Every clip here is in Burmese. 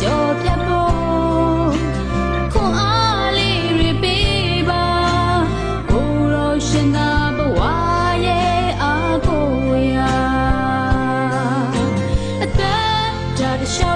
ကြော်ပြတ်ဖို့ခွန်အားလေးတွေပေးပါကိုရောရှင်သာဘဝရဲ့အားကိုရာအသက်ဒါတရှော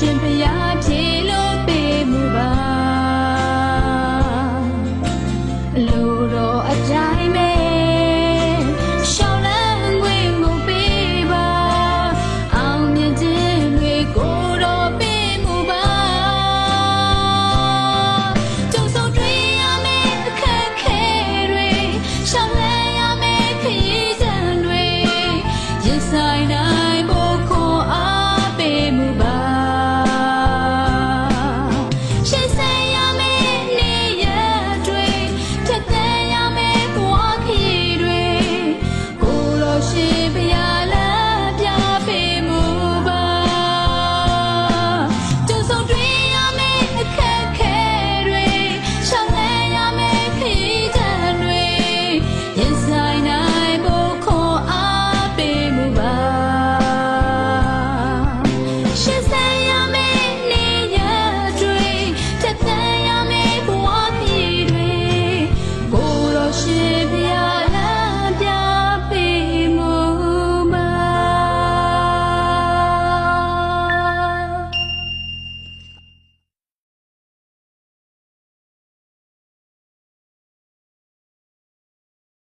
should be she's there.